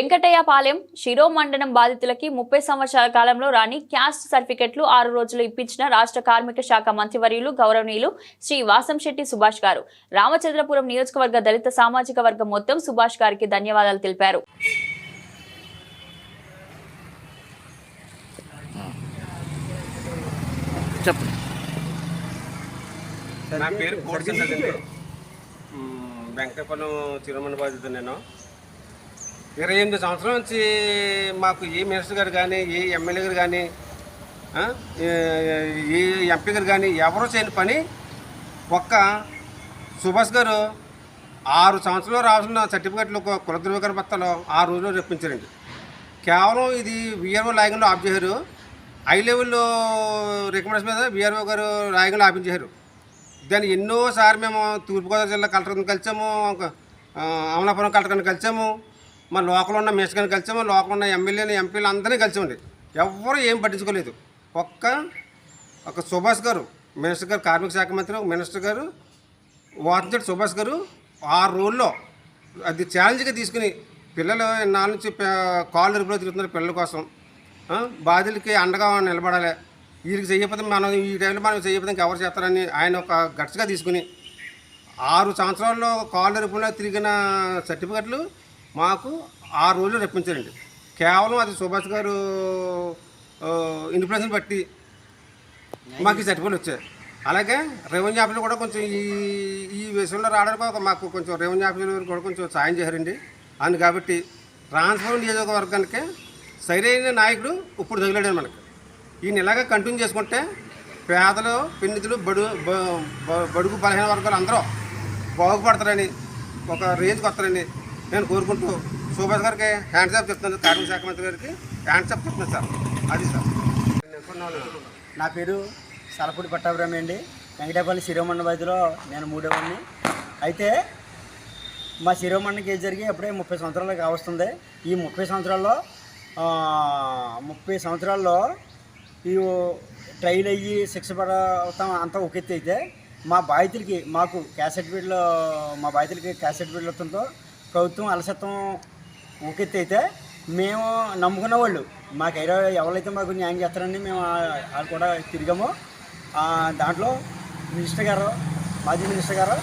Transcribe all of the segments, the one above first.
వెంకటయ్యపాలెం శిరోమండనం బాధితులకి ముప్పై సంవత్సరాల కాలంలో రాని క్యాస్ట్ సర్టిఫికెట్లు ఆరు రోజులు ఇప్పించిన రాష్ట్ర కార్మిక శాఖ మంత్రివర్యులు గౌరవనీయులు శ్రీ వాసంశెట్టి సుభాష్ గారు. రామచంద్రపురం నియోజకవర్గ దళిత సామాజిక వర్గం మొత్తం సుభాష్ గారికి ధన్యవాదాలు తెలిపారు. నా పేరు బాధిత నేను. ఇరవై ఎనిమిది సంవత్సరాల నుంచి మాకు ఏ మినిస్టర్ గారు కానీ ఏ ఎమ్మెల్యే గారు కానీ ఏ- ఎంపీ గారు కానీ ఎవరూ చేయని పని ఒక్క సుభాష్ గారు ఆరు సంవత్సరాలు రావాల్సిన సర్టిఫికెట్లు కుల ధృవీకరణ పత్రాలు ఆ రోజులో రప్పించారండి. కేవలం ఇది విఆర్ఓ లాగింగ్లో ఆఫ్ చేశారు. హై లెవెల్లో రికమెండేషన్ మీద విఆర్ఓ గారు లాగింగ్లో ఆపించారు దాన్ని ఎన్నోసార్లు మేము తూర్పుగోదావరి జిల్లా కలెక్టర్ని కలిసాము అమలాపురం కలెక్టర్ని కలిసాము. మా లోకల్ ఉన్న మిషన్ కలిసి మా లోకల్ ఉన్న ఎమ్మెల్యేలు ఎంపీలు అందరినీ కలిసామండి. ఎవ్వరూ ఏం పట్టించుకోలేదు. ఒక్క ఒక సుభాష్ గారు మినిస్టర్ గారు కార్మిక శాఖ మంత్రి మినిస్టర్ గారు వాతంచెట్టి సుభాష్ గారు ఆ రోజుల్లో అది ఛాలెంజ్గా తీసుకుని పిల్లలు నాలుగు నుంచి కాళ్ళు ఎరుపులో తిరుగుతున్నారు పిల్లల కోసం. బాధితులకి అండగా నిలబడాలి. వీరికి చేయకపోతే మనం ఈ టైంలో మనం చేయకపోతే ఎవరు చేస్తారని ఆయన ఒక గట్స్గా తీసుకుని ఆరు సంవత్సరాల్లో కాళ్ళు ఎరుపులో తిరిగిన సర్టిఫికెట్లు మాకు ఆరు రోజులు రప్పించారండి. కేవలం అది సుభాష్ గారు ఇన్ఫ్లుయెన్స్ బట్టి మాకు ఈ సర్టిఫికేట్ వచ్చాయి. అలాగే రెవెన్యూ ఆఫీసులు కూడా కొంచెం ఈ ఈ విషయంలో రావడానికి మాకు కొంచెం రెవెన్యూ ఆఫీసులు కూడా కొంచెం సాయం చేశారండి. అందు కాబట్టి ట్రాన్స్ఫర్ నియోజకవర్గానికి సరైన నాయకుడు ఇప్పుడు తగిలాడు మనకి. ఈయన ఇలాగే కంటిన్యూ చేసుకుంటే పేదలు పిన్నితులు బడు బ- బడుగు బలహీన వర్గాలు అందరూ బాగుపడతారని ఒక రేంజ్కి వస్తారని నేను కోరుకుంటూ సుభాష్ గారికి హ్యాండ్స్ ఆఫ్ చెప్తున్నాను కార్మిక శాఖ మంత్రి గారికి హ్యాండ్స్ ఆఫ్ చెప్తున్నాను సార్. అది సార్. నా పేరు సలపూడి పట్టాభిరామి అండి. వెంకటపల్లి శిరోమండ వైద్యలో నేను మూడేవాడిని. అయితే మా శిరోమండకి ఏజ్ జరిగి అప్పుడే ముప్పై సంవత్సరాలు కావస్తుంది. ఈ ముప్పై సంవత్సరాల్లో ముప్పై సంవత్సరాల్లో ఈ ట్రైల్ అయ్యి శిక్ష పడతాం అంతా ఒక అయితే మా బాధితులకి మాకు క్యాసెట్ సర్టిఫికేట్లో మా బాధితులకి క్యాసెట్ వస్తుందో ప్రభుత్వం అలసత్వం ఊకెత్తైతే మేము నమ్ముకున్న వాళ్ళు. మాకు ఎవరో ఎవరైతే మాకు న్యాయం చేస్తారని మేము వాళ్ళు కూడా తిరిగాము. దాంట్లో మినిస్టర్ గారు మాజీ మినిస్టర్ గారు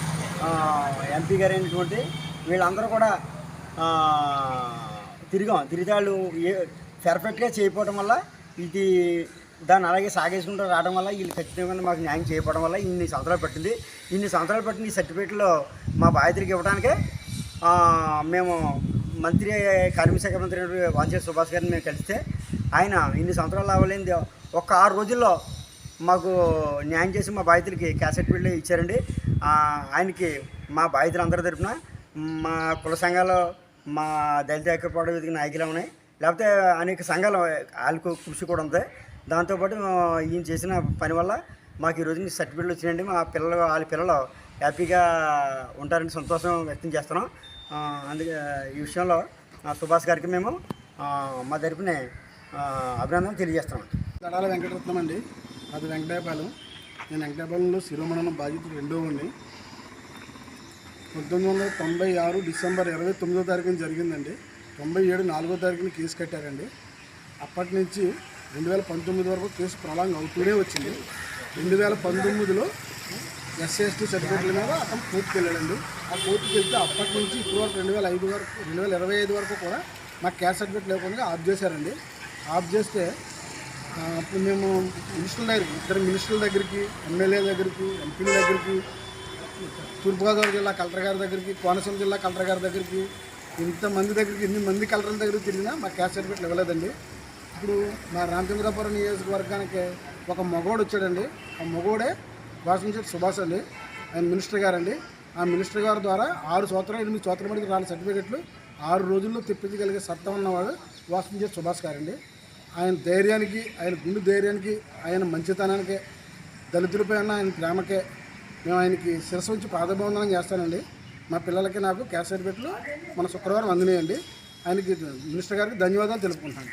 ఎంపీ గారు అయినటువంటి వీళ్ళందరూ కూడా తిరిగాం. తిరిగితే వాళ్ళు ఏ చేయకపోవడం వల్ల ఇది దాన్ని అలాగే సాగేసుకుంటూ రావడం వల్ల వీళ్ళు ఖచ్చితంగా మాకు న్యాయం చేయకపోవడం వల్ల ఇన్ని సంవత్సరాలు పట్టింది. ఇన్ని సంవత్సరాలు పట్టిన ఈ సర్టిఫికేట్లో మా బాధితులకి ఇవ్వడానికే మేము మంత్రి కార్మిక శాఖ మంత్రి వాంఛే సుభాష్ గారిని మేము కలిస్తే ఆయన ఇన్ని సంవత్సరాలు అవ్వలేని ఒక ఆరు రోజుల్లో మాకు న్యాయం చేసి మా బాధితులకి క్యాసెట్ బిల్లు ఇచ్చారండి. ఆయనకి మా బాధితులందరి తరఫున మా కుల సంఘాలు మా దళిత ఐక్యపాటు ఎదిగిన నాయకులు ఉన్నాయి. లేకపోతే అనేక సంఘాలు వాళ్ళకు కృషి కూడా ఉంది. దాంతోపాటు ఈయన చేసిన పని వల్ల మాకు ఈ సర్టిఫికెట్లు వచ్చినాయండి. మా పిల్లలు వాళ్ళ పిల్లలు హ్యాపీగా ఉంటారని సంతోషం వ్యక్తం చేస్తున్నాం. అందుకే ఈ విషయంలో సుభాష్ గారికి మేము మా తరపున అభినందన తెలియజేస్తున్నాం. దడాల వెంకటరత్నం అండి. అది వెంకటాయపాలెం. నేను వెంకటాయపాలెంలో శిరోమణనం బాధితుడు రెండో ఉంది పంతొమ్మిది వందల తొంభై ఆరు డిసెంబర్ ఇరవై తొమ్మిదో తారీఖున జరిగిందండి. తొంభై ఏడు నాలుగో తారీఖున కేసు కట్టారండి. అప్పటి నుంచి రెండు వేల పంతొమ్మిది వరకు కేసు ప్రొలాంగ్ అవుతూనే వచ్చింది. రెండు వేల పంతొమ్మిదిలో ఎస్సీ ఎస్టీ సర్టిఫికేట్ల మీద అతను కోర్టుకు వెళ్ళాడండి. ఆ కోర్టుకు వెళ్తే అప్పటి నుంచి ఇప్పుడు వరకు రెండు వేల ఐదు వరకు రెండు వేల ఇరవై ఐదు వరకు కూడా నాకు క్యాస్ట్ సర్టిఫికేట్ లేకుండా ఆఫ్ చేశారండి. ఆఫ్ చేస్తే అప్పుడు మేము మినిస్టర్ల దగ్గరికి ఇద్దరు మినిస్టర్ల దగ్గరికి ఎమ్మెల్యే దగ్గరికి ఎంపీల దగ్గరికి తూర్పుగోదావరి జిల్లా కలెక్టర్ గారి దగ్గరికి కోనసీమ జిల్లా కలెక్టర్ గారి దగ్గరికి ఇంతమంది దగ్గరికి ఎన్ని మంది కలెక్టర్ల దగ్గరికి తిరిగినా మా క్యాస్ట్ సర్టిఫికేట్ ఇవ్వలేదండి. ఇప్పుడు మా రామచంద్రపురం నియోజకవర్గానికి ఒక మగోడు వచ్చాడండి. ఆ మగోడే వాసంశెట్టి సుభాష్ అండి. ఆయన మినిస్టర్ గారండి. ఆ మినిస్టర్ గారి ద్వారా ఆరు సంవత్సరాలు ఎనిమిది సంవత్సరాల మటుకు రాని సర్టిఫికెట్లు ఆరు రోజుల్లో తెప్పించగలిగే సత్తా ఉన్నవాడు వాసంశెట్టి సుభాష్ గారండి. ఆయన ధైర్యానికి ఆయన గుండె ధైర్యానికి ఆయన మంచితనానికి దళితులపై ఉన్న ఆయన ప్రేమకే మేము ఆయనకి శిరస్సు ఉంచి పాదబంధనం చేస్తానండి. మా పిల్లలకి నాకు క్యాస్ట్ సర్టిఫికెట్లు మన శుక్రవారం అందినాయండి. ఆయనకి మినిస్టర్ గారికి ధన్యవాదాలు తెలుపుకుంటాను